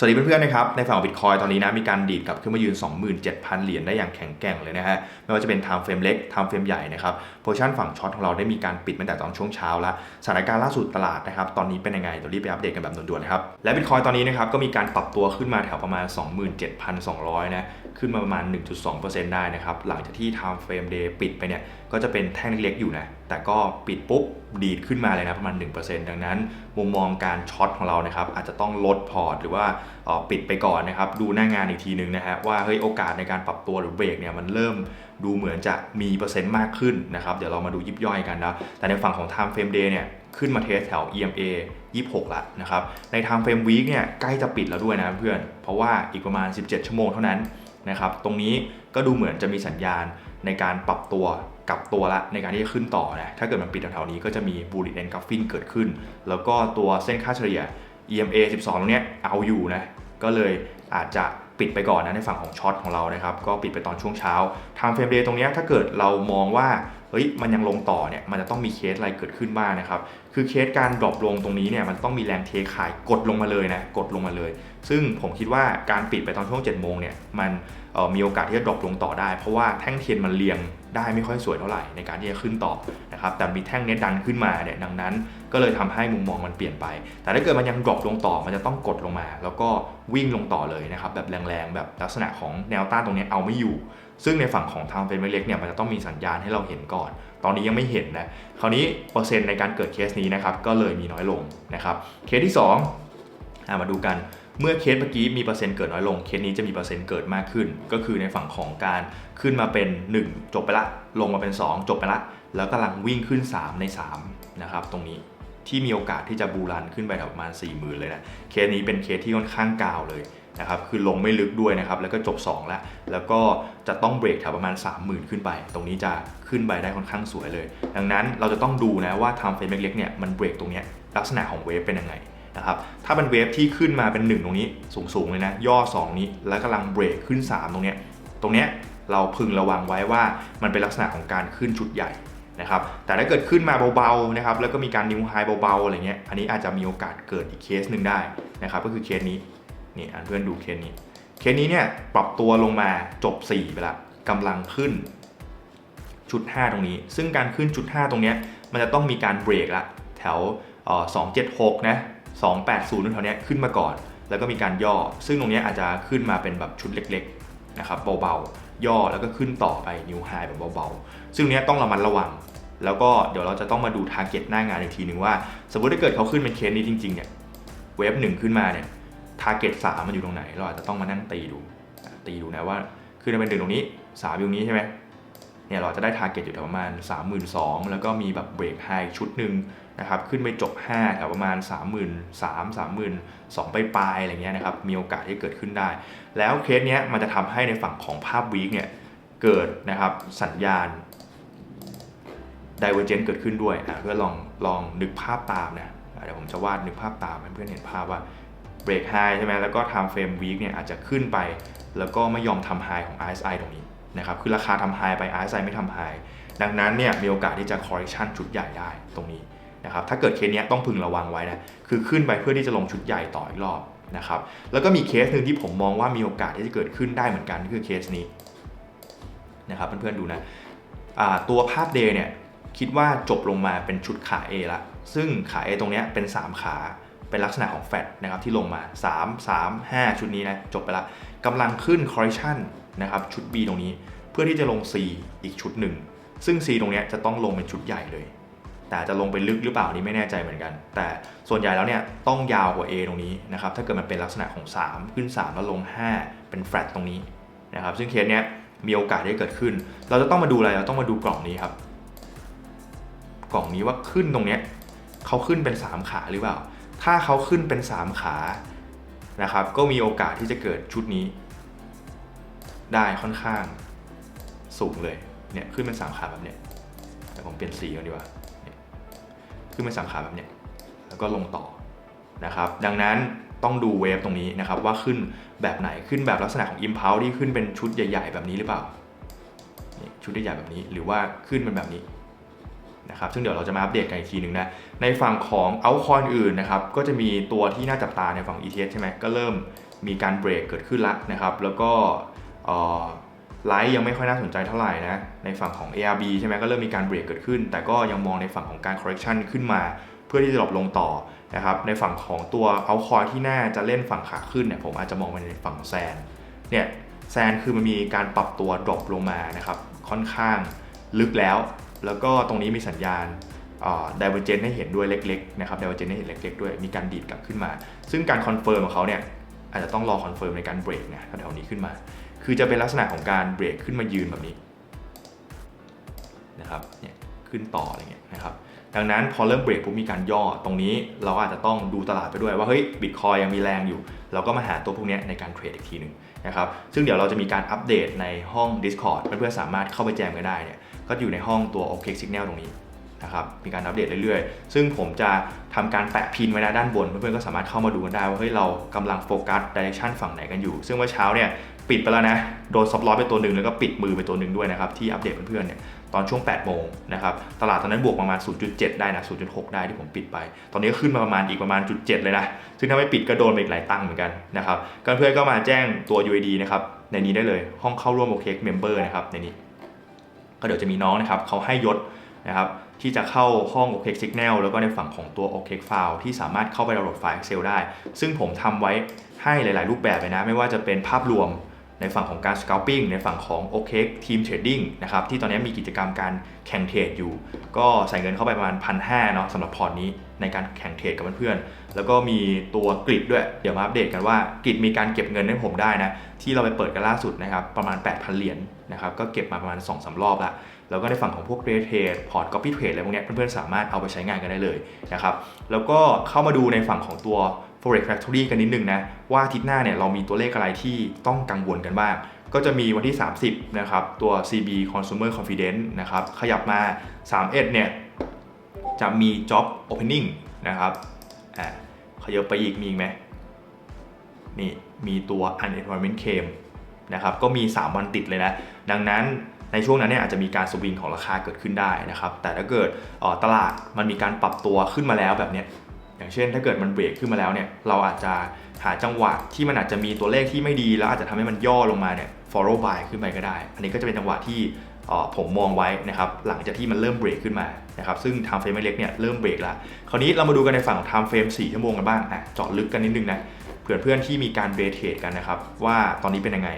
สวัสดีเพื่อนๆนะครับ ในฝั่งของบิตคอยตอนนี้นะมีการดีดกลับขึ้นมายืน 27,000 เหรียญได้อย่างแข็งแกร่งเลยนะฮะ ไม่ว่าจะเป็น time frame เล็ก time frame ใหญ่นะครับโพชั่นฝั่งช็อตของเราได้มีการปิดตั้งแต่ตอนช่วงเช้าแล้ว สถานการณ์ล่าสุดตลาดนะครับ ตอนนี้เป็นยังไงเดี๋ยวรีบไปอัปเดตกันแบบด่วนๆนะครับ และบิตคอยตอนนี้นะครับก็มีการปรับตัวขึ้นมาแถวประมาณ 27,200 นะ ขึ้นมาประมาณ 1.2%ได้นะครับ หลังจากที่ time frame day ปิดไปเนี่ยก็จะเป็นแท่งเล็กๆอยู่นะแต่ก็ปิดปุ๊บดีดขึ้นมาเลยนะประมาณ 1%ดังนั้น มุมมองการช็อตของเรานะครับอาจจะต้องลดพอร์ตหรือว่าปิดไปก่อนนะครับ ดูหน้างานอีกทีนึงนะฮะว่าเฮ้ยโอกาสในการปรับตัวหรือเบรกเนี่ยมันเริ่มดูเหมือนจะมีเปอร์เซ็นต์มากขึ้นนะครับ เดี๋ยวเรามาดูยิบย่อยกันนะ แต่ในฝั่งของ time frame day เนี่ยขึ้นมาเทสแถว EMA 26 ละนะครับ ใน time frame week เนี่ยใกล้จะปิดแล้วด้วยนะเพื่อน เพราะว่าอีกประมาณ 17 ชั่วโมงเท่านั้นนะครับ ตรงนี้ก็ดูเหมือนจะมีสัญญาณในการปรับตัวกลับตัวละในการที่จะขึ้นต่อนะ ถ้าเกิดมันปิดแถวๆนี้ก็จะมี bullish engulfing เกิดขึ้น แล้วก็ตัวเส้นค่าเฉลี่ย EMA 12 ตรงเนี้ยเอาอยู่นะ ก็เลยอาจจะปิดไปก่อนนะในฝั่งของช็อตของเรานะครับ ก็ปิดไปตอนช่วงเช้า time frame day ตรงนี้ถ้าเกิดเรามองว่าเฮ้ยมันยังลงต่อเนี่ยมันจะต้องมีเคสอะไรเกิดขึ้นบ้างนะครับ คือเคสการดรอปลงตรงนี้เนี่ยมันต้องมีแรงเทขายกดลงมาเลยนะกดลงมาเลย ซึ่งผมคิดว่าการปิดไปตอนช่วง7จ็ดโมงเนี่ยมันออมีโอกาสที่จะดรอปลงต่อได้ เพราะว่าแท่งเทียนมันเรียง ได้ไม่ค่อยสวยเท่าไหร่ในการที่จะขึ้นต่อนะครับแต่มีแท่งเนี้ยดันขึ้นมาเนี่ยดังนั้น ก็เลยทำให้มุมมองมันเปลี่ยนไป แต่ถ้าเกิดมันยังดรอปลงต่อมันจะต้องกดลงมา แล้วก็วิ่งลงต่อเลยนะครับแบบแรงๆแบบลักษณะของแนวต้านตรงนี้เอาไม่อยู่ ซึ่งในฝั่งของทางเฟรมเล็กเนี่ยมันจะต้องมีสัญญาณให้เราเห็นก่อน ตอนนี้ยังไม่เห็นนะคราวนี้เปอร์เซ็นต์ในการเกิดเคสนี้นะครับก็เลยมีน้อยลงนะครับเคสที่2อะมาดูกัน เมื่อเคสเมื่อกี้มีเปอร์เซ็นต์เกิดน้อยลง เคสนี้จะมีเปอร์เซ็นต์เกิดมากขึ้น ก็คือในฝั่งของการขึ้นมาเป็น 1 จบไปละ ลงมาเป็น 2 จบไปละ แล้วกำลังวิ่งขึ้น 3 ใน3นะครับตรงนี้ที่มีโอกาสที่จะบูรันขึ้นไปประมาณ 4 0,000 เลยนะ เคสนี้เป็นเคสที่ค่อนข้างกาวเลยนะครับ คือลงไม่ลึกด้วยนะครับ แล้วก็จบ 2 แล้ว แล้วก็จะต้องเบรกแถวประมาณ 30,000 ขึ้นไป ตรงนี้จะขึ้นไปได้ค่อนข้างสวยเลย ดังนั้นเราจะต้องดูนะว่าทำเฟรมเล็กๆเนี่ยมันเบรกตรงนี้ลักษณะของเวฟเป็นยังไง นะครับ ถ้าเป็นเวฟที่ขึ้นมาเป็น 1 ตรงนี้สูงๆเลยนะ ย่อ 2 นี้ แล้วกำลังเบรกขึ้น 3 ตรงเนี้ย ตรงเนี้ยเราพึงระวังไว้ว่ามันเป็นลักษณะของการขึ้นชุดใหญ่นะครับ แต่ถ้าเกิดขึ้นมาเบาๆนะครับ แล้วก็มีการนิวไฮเบาๆอะไรเงี้ย อันนี้อาจจะมีโอกาสเกิดอีกเคสหนึ่งได้นะครับ ก็คือเคสนี้ นี่อ่านเพื่อนดูเคสนี้ เคสนี้เนี่ยปรับตัวลงมาจบ 4 ไปละกำลังขึ้นชุด5ตรงนี้ ซึ่งการขึ้นชุด5ตรงเนี้ยมันจะต้องมีการเบรกละแถวออ276นะ 280แถวเนี้ยขึ้นมาก่อน แล้วก็มีการย่อ ซึ่งตรงนี้อาจจะขึ้นมาเป็นแบบชุดเล็กๆนะครับเบาๆ ย่อแล้วก็ขึ้นต่อไปนิวไฮแบบเบาๆ ซึ่งเนี้ยต้องระมัดระวัง แล้วก็เดี๋ยวเราจะต้องมาดูทาร์เก็ตหน้างานอีกทีหนึ่งว่า สมมติถ้าเกิดเขาขึ้นเป็นเคสนี้จริงๆเนี่ยเวฟหนึ่งขึ้นมาเนี่ยทาร์เก็ตสามมันอยู่ตรงไหน เราอาจจะต้องมานั่งตีดู ตีดูนะว่าคือเป็นหนึ่งตรงนี้สามอยู่ตรงนี้ใช่ไหม เนี่ยเราจะได้ทาร์เก็ตอยู่แถวประมาณ 3 2 0 0 0 แล้วก็มีแบบเบรกไฮชุดหนึ่งนะครับขึ้นไปจบ 5 แถวประมาณ 3 3 0 0 0 3 2 0 0 ไปปลายอะไรเงี้ยนะครับมีโอกาสที่เกิดขึ้นได้ แล้วเคสเนี้ยมันจะทำให้ในฝั่งของภาพวีคเนี่ยเกิดนะครับสัญญาณ divergence เกิดขึ้นด้วยอะเพื่อลองลองนึกภาพตามนะเดี๋ยวผมจะวาดนึกภาพตามให้เพื่อนเห็นภาพว่าเบรกไฮใช่ไหมแล้วก็ time frame week เนี่ยอาจจะขึ้นไป แล้วก็ไม่ยอมทำไฮของ RSI ตรงนี้ นะครับคือราคาทำไฮไป RSI ไม่ทำไฮดังนั้นเนี่ยมีโอกาสที่จะ correction ชุดใหญ่ได้ตรงนี้นะครับถ้าเกิดเคสนี้ต้องพึงระวังไว้นะคือขึ้นไปเพื่อที่จะลงชุดใหญ่ต่ออีกรอบนะครับแล้วก็มีเคสหนึ่งที่ผมมองว่ามีโอกาสที่จะเกิดขึ้นได้เหมือนกันคือเคสนี้นะครับเพื่อนๆดูนะตัวภาพ day เนี่ยคิดว่าจบลงมาเป็นชุดขา A ละซึ่งขา A ตรงเนี้ยเป็น 3 ขา เป็นลักษณะของแฟตนะครับที่ลงมา 3 3 5 ชุดนี้นะจบไปละกำลังขึ้น correction นะครับชุด B ตรงนี้ เพื่อที่จะลง C อีกชุดหนึ่ง ซึ่ง C ตรงนี้จะต้องลงเป็นชุดใหญ่เลย แต่จะลงไปลึกหรือเปล่านี่ไม่แน่ใจเหมือนกัน แต่ส่วนใหญ่แล้วเนี่ยต้องยาวกว่า A ตรงนี้นะครับถ้าเกิดมันเป็นลักษณะของ 3 ขึ้น 3 แล้วลง 5 เป็นแฟลตตรงนี้นะครับซึ่งเคสเนี้ยมีโอกาสได้เกิดขึ้น เราจะต้องมาดูอะไรเราต้องมาดูกล่องนี้ครับ กล่องนี้ว่าขึ้นตรงเนี้ยเขาขึ้นเป็น 3 ขาหรือเปล่า ถ้าเขาขึ้นเป็น 3 ขานะครับ ก็มีโอกาสที่จะเกิดชุดนี้ ได้ค่อนข้างสูงเลยเนี่ยขึ้นเป็น 3 ขาแบบเนี้ยแต่ผมเปลี่ยนสีกันดีกว่าขึ้นเป็น 3 ขาแบบเนี้ยแล้วก็ลงต่อนะครับ ดังนั้นต้องดูเวฟตรงนี้นะครับ ว่าขึ้นแบบไหนขึ้นแบบลักษณะของ impulse ที่ขึ้นเป็นชุดใหญ่ ๆ แบบนี้หรือเปล่าชุดใหญ่ๆแบบนี้หรือว่าขึ้นเป็นแบบนี้ นะครับซึ่งเดี๋ยวเราจะมาอัปเดตกันอีกทีหนึ่งนะในฝั่งของเอาคอยอื่นนะครับก็จะมีตัวที่น่าจับตาในฝั่ง ETH ใช่ไหมก็เริ่มมีการเบรกเกิดขึ้นละนะครับแล้วก็ไลท์ยังไม่ค่อยน่าสนใจเท่าไหร่นะในฝั่งของ ARB ใช่ไหมก็เริ่มมีการเบรกเกิดขึ้น แต่ก็ยังมองในฝั่งของการ correction ขึ้นมา เพื่อที่จะหลบลงต่อนะครับในฝั่งของตัวเอาคอยที่น่าจะเล่นฝั่งขาขึ้นเนี่ยผมอาจจะมองไปในฝั่งของแซนเนี่ยแซนคือมันมีการปรับตัวดรอปลงมานะครับค่อนข้างลึกแล้ว แล้วก็ตรงนี้มีสัญญาณดิเวอร์เจนให้เห็นด้วยเล็กๆนะครับดิเวอร์เจนให้เห็นเล็กๆด้วยมีการดีดกลับขึ้นมา ซึ่งการคอนเฟิร์มของเขาเนี่ยอาจจะต้องรอคอนเฟิร์มในการเบรกนะแถวๆนี้ขึ้นมา คือจะเป็นลักษณะของการเบรกขึ้นมายืนแบบนี้นะครับเนี่ยขึ้นต่ออะไรเงี้ยนะครับดังนั้นพอเริ่มเบรกปุ๊บมีการย่อตรงนี้เราอาจจะต้องดูตลาดไปด้วยว่าเฮ้ยบิตคอยยังมีแรงอยู่ เราก็มาหาตัวพวกนี้ในการเทรดอีกทีหนึ่งนะครับซึ่งเดี๋ยวเราจะมีการอัปเดตในห้อง Discord เพื่อนๆสามารถเข้าไปแจมกันได้เนี่ยก็อยู่ในห้องตัว OK Signal ตรงนี้นะครับมีการอัปเดตเรื่อยๆ ซึ่งผมจะทำการแปะพินไว้ด้านบน เพื่อนๆก็สามารถเข้ามาดูกันได้ว่าเฮ้ยเรากำลังโฟกัสดิเรกชันฝั่งไหนกันอยู่ ซึ่งเมื่อเช้าเนี่ย ปิดไปแล้วนะ โดนซับลอไปตัวหนึ่งแล้วก็ปิดมือไปตัวหนึ่งด้วยนะครับ ที่อัปเดตเพื่อนๆเนี่ยตอนช่วง 8 โมงนะครับ ตลาดตอนนั้นบวกประมาณ 0.7 ได้นะ 0.6 ได้ที่ผมปิดไป ตอนนี้ก็ขึ้นมาประมาณอีกประมาณ 0.7 เลยนะ ซึ่งถ้าไม่ปิดก็โดนไปอีกหลายตั้งเหมือนกันนะครับก็เพื่อนก็มาแจ้งตัว UID นะครับ ในนี้ได้เลย ห้องเข้าร่วม OK Member นะครับ ในนี้ ก็เดี๋ยวจะมีน้องนะครับเขาให้ยศนะครับที่จะเข้าห้อง OK Signal แล้วก็ในฝั่งของตัว OK File ที่สามารถเข้าไปดาวน์โหลดไฟล์ Excel ได้ ซึ่งผมทำไว้ให้หลาย ๆ รูปแบบเลยนะ ไม่ว่าจะเป็นภาพรวม ในฝั่งของการ scalping ในฝั่งของ OK Team Trading นะครับที่ตอนนี้มีกิจกรรมการแข่งเทรดอยู่ ก็ใส่เงินเข้าไปประมาณพันห้าเนาะสำหรับพอร์ตนี้ในการแข่งเทรดกับเพื่อนๆ แล้วก็มีตัวกริดด้วย เดี๋ยวมาอัปเดตกันว่ากริดมีการเก็บเงินให้ผมได้นะ ที่เราไปเปิดกันล่าสุดนะครับ ประมาณ 8,000 เหรียญนะครับ ก็เก็บมาประมาณ2อสรอบละแล้วก็ในฝั่งของพวกเรทเทรดพอร์ตก๊อปปี้เทรดอะไรพวกนี้เพื่อนๆ สามารถเอาไปใช้งานกันได้เลยนะครับ แล้วก็เข้ามาดูในฝั่งของตัว forex factory กันนิดนึงนะ ว่าอาทิตย์หน้าเนี่ยเรามีตัวเลขอะไรที่ต้องกังวลกันบ้าง ก็จะมีวันที่ 30 นะครับ ตัว CB Consumer Confidence นะครับ ขยับมา 31 เนี่ย จะมี Job Opening นะครับอ่าขยับไปอีกมีอีกไหมนี่มีตัว Unemployment Claim นะครับ ก็มี 3 วันติดเลยนะ ดังนั้นในช่วงนั้นเนี่ยอาจจะมีการสวิงของราคาเกิดขึ้นได้นะครับ แต่ถ้าเกิดตลาดมันมีการปรับตัวขึ้นมาแล้วแบบนี้ อย่างเช่น ถ้าเกิดมันเบรกขึ้นมาแล้วเนี่ยเราอาจจะหาจังหวะที่มันอาจจะมีตัวเลขที่ไม่ดี แล้วอาจจะทำให้มันย่อลงมาเนี่ย follow by ขึ้นไปก็ได้ อันนี้ก็จะเป็นจังหวะที่ผมมองไว้นะครับหลังจากที่มันเริ่มเบรกขึ้นมานะครับซึ่ง time frame เล็กเนี่ยเริ่มเบรกแล้ว คราวนี้เรามาดูกันในฝั่งของ time frame 4ชั่วโมงกันบ้างอะเจาะลึกกันนิดนึงนะเพื่อนเพื่อนที่มีการเบรเทรดกันนะครับว่าตอนนี้เป็นยังไง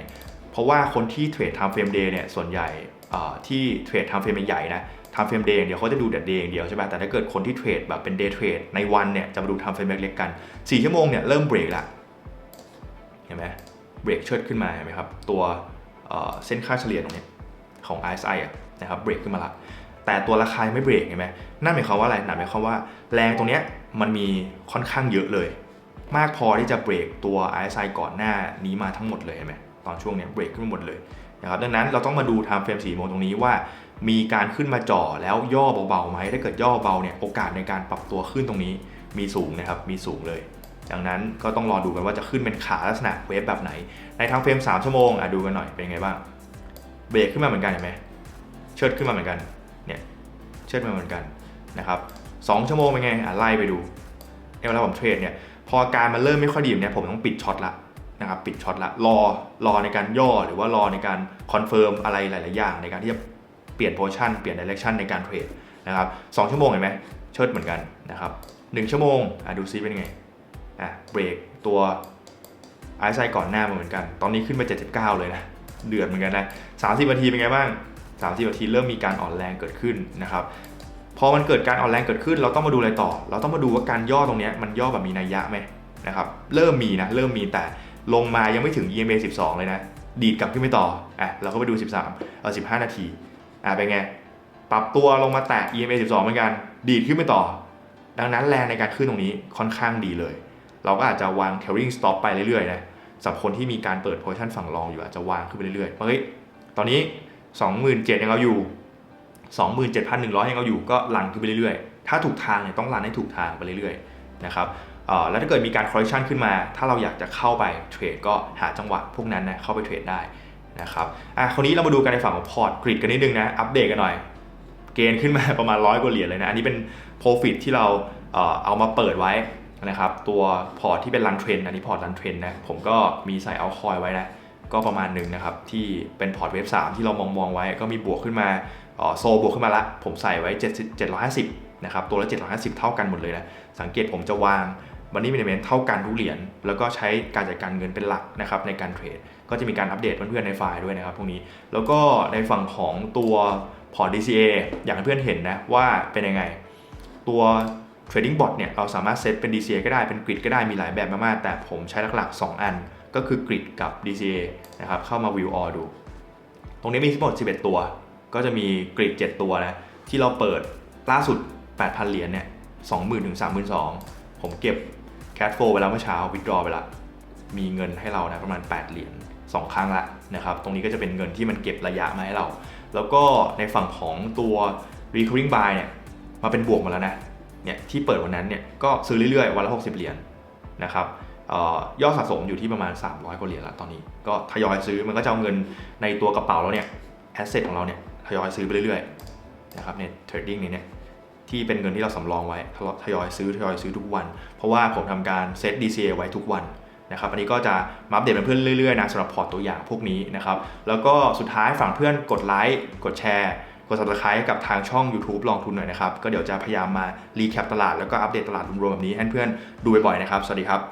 เพราะว่าคนที่เทรด time frame day เนี่ยส่วนใหญ่ที่เทรด time frame ใหญ่นะ time frame day เดียวเขาจะดูแต่ day อย่างเดียวใช่ป่ะแต่ถ้าเกิดคนที่เทรดแบบเป็น day trade ในวันเนี่ยจะมาดู time frame เล็กๆกัน 4 ชั่วโมงเนี่ยเริ่มเบรกละเห็นไหมเบรกเชิดขึ้นมาเห็นไหมครับตัวเส้นค่าเฉลี่ยตรงนี้ของ RSI อะนะครับเบรกขึ้นมาละแต่ตัวราคาไม่เบรกเห็นไหมนั่นหมายความว่าอะไรนั่นหมายความว่าแรงตรงเนี้ยมันมีค่อนข้างเยอะเลย มากพอที่จะเบรกตัว RSI ก่อนหน้านี้มาทั้งหมดเลยเห็นไหมตอนช่วงเนี้ยเบรกขึ้นมาหมดเลยนะครับดังนั้นเราต้องมาดู time frame 4โมงตรงนี้ว่า มีการขึ้นมาจ่อแล้วย่อเบาๆไหมถ้าเกิดย่อเบาเนี่ยโอกาสในการปรับตัวขึ้นตรงนี้มีสูงนะครับมีสูงเลย ดังนั้นก็ต้องรอดูกันว่าจะขึ้นเป็นขาลักษณะเวฟแบบไหน ในทางเฟรม 3 ชั่วโมงอะดูกันหน่อยเป็นไงบ้างเบรกขึ้นมาเหมือนกันเห็นไหมเชิดขึ้นมาเหมือนกันเนี่ยเชิดมาเหมือนกันนะครับสชั่วโมงเป็นไงอะไล่ไปดูเวลาผมเทรดเนี่ยพอการมันเริ่มไม่ค่อยดีเนี่ยผมต้องปิดช็อตละนะครับปิดช็อตละรอรอในการย่อหรือว่ารอในการคอนเฟิร์มอะไรหลาย ๆ อย่างในการที่จะ ลี่ยนโพชั่นเปลี่ยนดิเรกชันในการเทรดนะครับสชั่วโมงเห็นไหมเชิดเหมือนกันนะครับหชั่วโมงอะดูซิเป็นไงอะเบรกตัวไอซ์ไซก่อนหน้ามาเหมือนกัน ตอนนี้ขึ้นมา 79 เลยนะเดือดเหมือนกันนะ30นาทีเป็นไงบ้าง 30นาทีเริ่มมีการอ่อนแรงเกิดขึ้นนะครับพอมันเกิดการอ่อนแรงเกิดขึ้น เราต้องมาดูอะไรต่อ เราต้องมาดูว่าการย่อตรงนี้มันย่อแบบมีนัยยะไหมนะครับเริ่มมีนะเริ่มมีแต่ลงมายังไม่ถึง EMA 12 เลยนะ ดีดกลับขึ้นไปต่ออะเราก็ไปดู 13เออ15 นาที อะเป็นไง ปรับตัวลงมาแตะ EMA 12 เหมือนกัน ดีดขึ้นไปต่อ ดังนั้นแรงในการขึ้นตรงนี้ค่อนข้างดีเลย เราก็อาจจะวาง trailing stop ไปเรื่อยๆนะสำหรับคนที่มีการเปิด position ฝั่งรองอยู่อาจจะวางขึ้นไปเรื่อยๆเฮ้ยตอนนี้ 27,000ยังเอาอยู่ 27,100ยังเอาอยู่ก็ลันขึ้นไปเรื่อยๆ ถ้าถูกทางเนี่ยต้องลันให้ถูกทางไปเรื่อยๆนะครับแล้วถ้าเกิดมีการ correction ขึ้นมา ถ้าเราอยากจะเข้าไปเทรดก็หาจังหวะพวกนั้นนะเข้าไปเทรดได้ นะครับอะคราวนี้เรามาดูกันในฝั่งของพอร์ตกริดกันนิดนึงนะ อัปเดตกันหน่อย เกณฑ์ขึ้นมาประมาณร้อยกว่าเหรียญเลยนะ อันนี้เป็น profit ที่เราเอามาเปิดไว้นะครับ ตัวพอร์ตที่เป็นรันเทรนอันนี้พอร์ตรันเทรนนะ ผมก็มีใส่เอาคอยไว้นะ ก็ประมาณหนึ่งนะครับ ที่เป็นพอร์ตเวฟ3ที่เรามองมองไว้ ก็มีบวกขึ้นมาโซบวกขึ้นมาละ ผมใส่ไว้7 750นะครับ ตัวละ750 เท่ากันหมดเลยนะ สังเกตผมจะวาง มันนี่มินิเมนเท่ากันทุกเหรียญแล้วก็ใช้การจัดการเงินเป็นหลักนะครับในการเทรด ก็จะมีการอัปเดตเพื่อนๆในไฟล์ด้วยนะครับพวกนี้ แล้วก็ในฝั่งของตัวพอร์ต DCA อย่างเพื่อนเห็นนะว่าเป็นยังไง ตัว Trading Bot เนี่ยเราสามารถเซตเป็น DCA ก็ได้เป็นกริดก็ได้มีหลายแบบมากๆแต่ผมใช้หลักๆ 2 อัน ก็คือกริดกับ DCA นะครับเข้ามา View All ดู ตรงนี้มีทั้งหมด11 ตัว ก็จะมีกริด7ตัวนะที่เราเปิดล่าสุด 8,000 เหรียญเนี่ย20,000ถึง32,000ผมเก็บ Cash Flow ไปแล้วเมื่อเช้า Withdraw ไปแล้วมีเงินให้เรานะประมาณ 8 เหรียญ2ครั้งละนะครับ ตรงนี้ก็จะเป็นเงินที่มันเก็บระยะมาให้เรา แล้วก็ในฝั่งของตัว recurring buy เนี่ยมาเป็นบวกมาแล้วนะเนี่ยที่เปิดวันนั้นเนี่ยก็ซื้อเรื่อยๆ วันละ 60 เหรียญนะครับออยอดสะสมอยู่ที่ประมาณ 300 กว่าเหรียญแล้วตอนนี้ ก็ทยอยซื้อมันก็จะเอาเงินในตัวกระเป๋าเราเนี่ยแอสเซทของเราเนี่ยทยอยซื้อไปเรื่อยๆนะครับเนี่ยเทรดดิ้งนี้เนี่ย ที่เป็นเงินที่เราสำรองไว้ทยอยซื้อทยอยซื้อทุกวัน เพราะว่าผมทำการเซต DCA ไว้ทุกวันนะครับอันนี้ก็จะมาอัปเดตเป็นเพื่อนเรื่อยๆนะสำหรับพอร์ตตัวอย่างพวกนี้นะครับแล้วก็สุดท้ายฝั่งเพื่อนกดไลค์กดแชร์กด subscribe กับทางช่อง YouTube ลองทุนหน่อยนะครับ ก็เดี๋ยวจะพยายามมารีแคปตลาดแล้วก็อัปเดตตลาดรวมๆแบบนี้ให้เพื่อนดูบ่อยๆนะครับ สวัสดีครับ